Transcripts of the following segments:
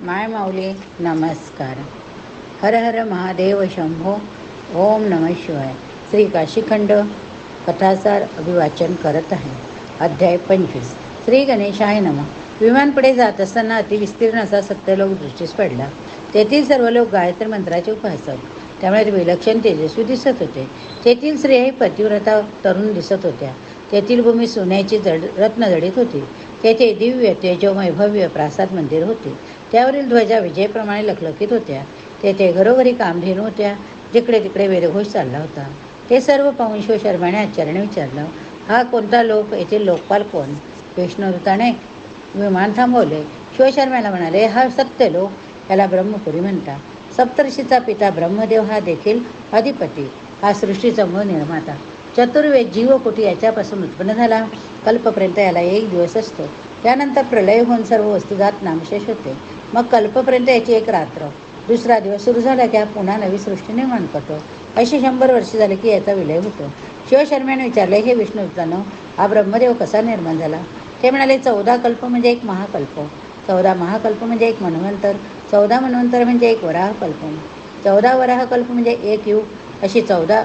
माय माऊली नमस्कार. हर हर महादेव शंभो ओम नम शिवाय. श्री काशीखंड कथासार अभिवाचन करत आहे. अध्याय पंचवीस. श्री गणेशाय नम. विमानपुढे जात असताना अतिविस्तीर्ण असा सत्यलोक दृष्टीस पडला. तेथील सर्व लोक गायत्री मंत्राचे उपासक त्यामुळे ते विलक्षण तेजस्वी दिसत होते. तेथील स्त्रियाही पतिव्रता तरुण दिसत होत्या. तेथील भूमी सोन्याची जड रत्नजडीत होती. तेथे दिव्य तेजोमय भव्य प्रासाद मंदिर होते. त्यावरील ध्वजा विजयप्रमाणे लखलखीत होत्या. तेथे घरोघरी कामधेनू होत्या. जिकडे तिकडे वेदघोष चालला होता. ते सर्व पाहून शिवशर्माने आचार्याने विचारलं हा कोणता लोक? येथील लोकपाल कोण? विष्णुदूताने विमान थांबवले. शिवशर्माला म्हणाले हा सत्य लोक. याला ब्रह्मपुरी म्हणतात. सप्तर्षीचा पिता ब्रह्मदेव हा देखील अधिपती. हा सृष्टीचा मूळ निर्माता. चतुर्वेद जीवकोटी याच्यापासून उत्पन्न झाला. कल्पपर्यंत याला एक दिवस असतो. त्यानंतर प्रलय होऊन सर्व वस्तुजात नामशेष होते. मग कल्पपर्यंत याची एक रात्र. दुसरा दिवस सुरू झाला की हा पुन्हा नवी सृष्टी निर्माण करतो. अशी शंभर वर्ष झाले की याचा विलय होतो. शिवशर्म्याने विचारले हे विष्णुतानं हा ब्रह्मदेव कसा निर्माण झाला? ते म्हणाले चौदा कल्प म्हणजे एक महाकल्प. चौदा महाकल्प म्हणजे एक मनवंतर चौदा मनवंतर म्हणजे एक वराहकल्प. चौदा वराहकल्प म्हणजे एक युग. अशी चौदा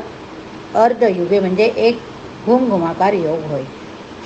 अर्धयुगे म्हणजे एक घुमघुमाकार योग होय.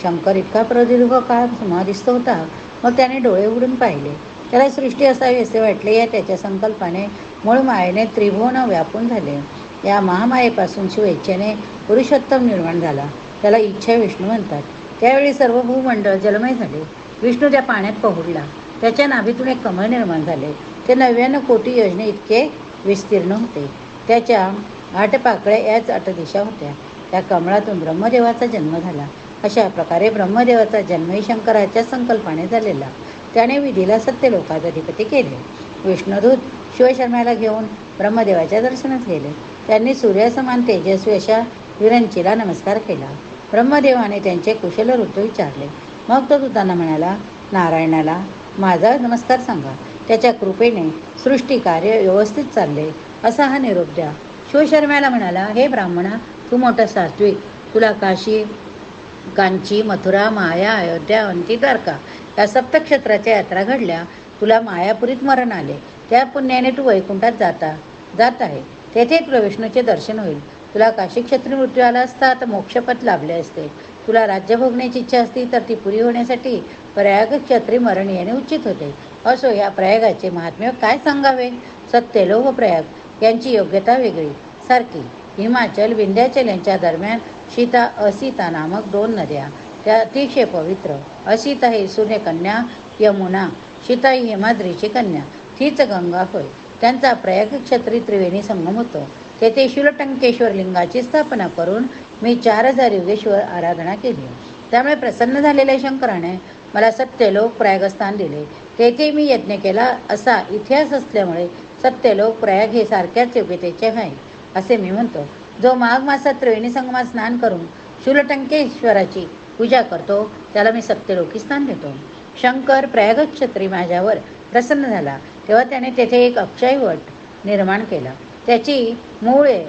शंकर इतका प्रदीर्घ काळ समाधिस्थ होता. मग त्याने डोळे उघडून पाहिले. त्याला सृष्टी असावी असे वाटले या त्याच्या संकल्पाने मूळ मायेने त्रिभुवन व्यापून झाले. या महामायेपासून शिवेच्छेने पुरुषोत्तम निर्माण झाला. त्याला इच्छा विष्णू म्हणतात. त्यावेळी सर्व भूमंडळ जलमय झाले. विष्णू त्या पाण्यात पहुडला. त्याच्या नाभीतून एक कमळ निर्माण झाले. ते नव्याण्णव कोटी योजने इतके विस्तीर्ण होते. त्याच्या आठ पाकळ्या याच आठ दिशा होत्या. त्या कमळातून ब्रह्मदेवाचा जन्म झाला. अशा प्रकारे ब्रह्मदेवाचा जन्मही शंकराच्या संकल्पाने झालेला. त्याने विधीला सत्यलोकात अधिपती केले. विष्णुदूत शिवशर्माला घेऊन ब्रह्मदेवाच्या दर्शनात गेले. त्यांनी सूर्यासमान तेजस्वी अशा विरंचीला नमस्कार केला. ब्रह्मदेवाने त्यांचे कुशल ऋतू विचारले. मग तो दूतांना म्हणाला नारायणाला माझा नमस्कार सांगा. त्याच्या कृपेने सृष्टी कार्य व्यवस्थित चालले. असा हा निरोप द्या. शिवशर्म्याला म्हणाला हे ब्राह्मणा तू मोठा सात्विक. तुला काशी कांची मथुरा माया अयोध्या अवंती द्वारका या सप्तक्षेत्राच्या यात्रा घडल्या. तुला मायापुरीत मरण आले. त्या पुण्याने तू वैकुंठात जाता. जात आहे. तेथे तुला विष्णूचे दर्शन होईल. तुला काशीक्षेत्री मृत्यू आला असता तर मोक्षपथ लाभले असते. तुला राज्य भोगण्याची इच्छा असती तर ती पुरी होण्यासाठी प्रयागक्षेत्री मरण येणे उचित होते. असो या प्रयागाचे महात्म्य काय सांगावे? सत्यलोक प्रयाग यांची योग्यता वेगळी. सारखी. हिमाचल विंध्याचल यांच्या दरम्यान सीता असीता नामक दोन नद्या. त्या अतिशय पवित्र. असीता सुने सूर्यकन्या यमुना सीता हेमाद्रीची कन्या. तीच गंगा होय. त्यांचा प्रयाग क्षत्री त्रिवेणी संगम होतो. तेथे शूलटंकेश्वर लिंगाची स्थापना करून मी चार हजार योगेश्वर आराधना केली. त्यामुळे प्रसन्न झालेल्या शंकराने मला सत्यलोक प्रयागस्थान दिले. तेथे मी यज्ञ केला असा इतिहास असल्यामुळे सत्यलोक प्रयाग हे सारख्याच योग्यतेचे आहे असे मी म्हणतो. जो माघ मासात त्रिवेणी संगमात स्नान करून शूलटंकेश्वराची पूजा करतो त्याला मी सत्यलोकी स्थान देतो. शंकर प्रयागच्छत्री माझ्यावर प्रसन्न झाला. तेव्हा त्याने तेथे एक अक्षय वट निर्माण केला. त्याची मुळे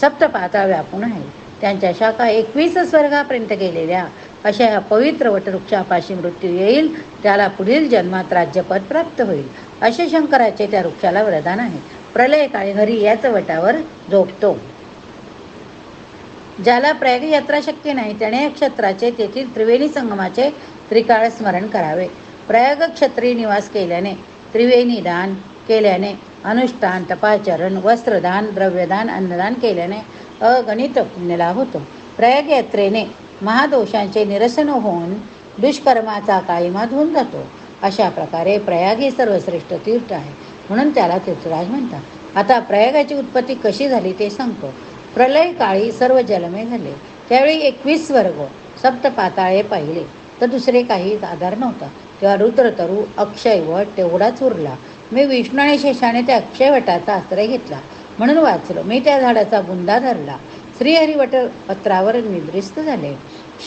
सप्तपाता व्यापून आहे. त्यांच्या शाखा एकवीस स्वर्गापर्यंत गेलेल्या अशा ह्या पवित्र वटवृक्षापाशी मृत्यू येईल त्याला पुढील जन्मात राज्यपद प्राप्त होईल. असे शंकराचे त्या वृक्षाला वरदान आहे. प्रलय काळी घरी याच वटावर झोपतो. ज्याला प्रयाग यात्रा शक्य नाही त्याने क्षेत्राचे तेथील त्रिवेणी संगमाचे त्रिकाळ स्मरण करावे. प्रयाग क्षत्री निवास केल्याने त्रिवेणी दान केल्याने अनुष्ठान तपाचरण वस्त्रदान द्रव्यदान अन्नदान केल्याने अगणित पुण्यलाभ होतो. प्रयाग यात्रेने महादोषांचे निरसन होऊन दुष्कर्माचा काळीमा धुवून जातो. अशा प्रकारे प्रयाग हे सर्वश्रेष्ठ तीर्थ आहे. म्हणून त्याला तीर्थराज म्हणतात. आता प्रयागाची उत्पत्ती कशी झाली ते सांगतो. प्रलय काळी सर्व जलमे झाले. त्यावेळी एकवीस वर्ग सप्त पाताळे पाहिले. तर दुसरे काही आधार नव्हता. तेव्हा रुद्रतरू अक्षयवट तेवढाच उरला. मी विष्णू आणि शेषाने त्या अक्षयवटाचा आश्रय घेतला. म्हणून वाचलो. मी त्या झाडाचा बुंदा धरला. श्रीहरिवट पत्रावर निद्रिस्त झाले.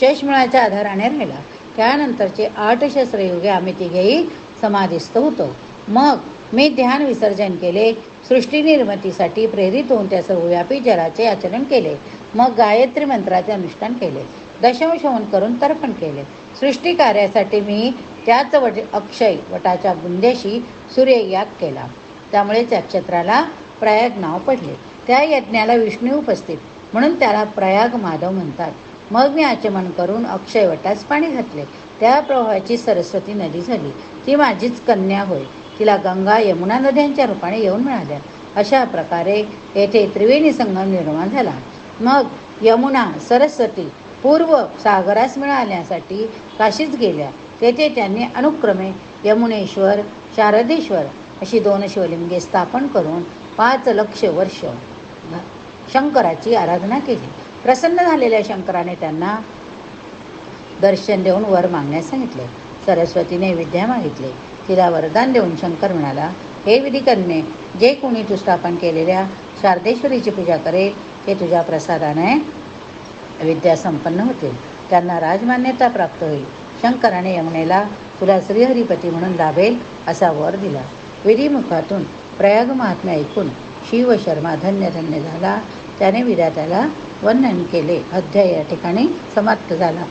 शेषमुळाच्या आधाराने राहिला. त्यानंतरचे आठ शस्त्रयुगे आम्ही तिघेही समाधिस्थ होतो. मग मी ध्यान विसर्जन केले. सृष्टी निर्मितीसाठी प्रेरित होऊन त्या सर्वव्यापी जलाचे आचरण केले. मग गायत्री मंत्राचे अनुष्ठान केले. दशांश होऊन करून तर्पण केले. सृष्टी कार्यासाठी मी त्याच वट अक्षय वटाच्या बुंदेशी सूर्ययाग केला. त्यामुळे त्या क्षेत्राला प्रयाग नाव पडले. त्या यज्ञाला विष्णू उपस्थित. म्हणून त्याला प्रयाग माधव म्हणतात. मग मी आचमन करून अक्षय वटास पाणी घातले. त्या प्रवाहाची सरस्वती नदी झाली. ती माझीच कन्या होय. तिला गंगा यमुना नद्यांच्या रूपाने येऊन मिळाल्या. अशा प्रकारे येथे त्रिवेणी संगम निर्माण झाला. मग यमुना सरस्वती पूर्व सागरास मिळाल्यासाठी काशीच गेल्या. तेथे त्यांनी अनुक्रमे यमुनेश्वर शारदेश्वर अशी दोन शिवलिंगे स्थापन करून पाच लक्ष वर्ष शंकराची आराधना केली. प्रसन्न झालेल्या शंकराने त्यांना दर्शन देऊन वर मागण्यास सांगितले. सरस्वतीने विद्या मागितले. तिला वरदान देऊन शंकर म्हणाला हे विधिकन्ये जे कोणी तू स्थापन केलेल्या शारदेश्वरीची पूजा करेल ते तुझ्या प्रसादाने विद्या संपन्न होतील. त्यांना राजमान्यता प्राप्त होईल. शंकराने यमुनेला तुला श्रीहरिपती म्हणून लाभेल असा वर दिला. विधिमुखातून प्रयाग महात्म्य ऐकून शिव शर्मा धन्य धन्य झाला. त्याने विधात्याला वर्णन केले. अध्याय या ठिकाणी समाप्त झाला.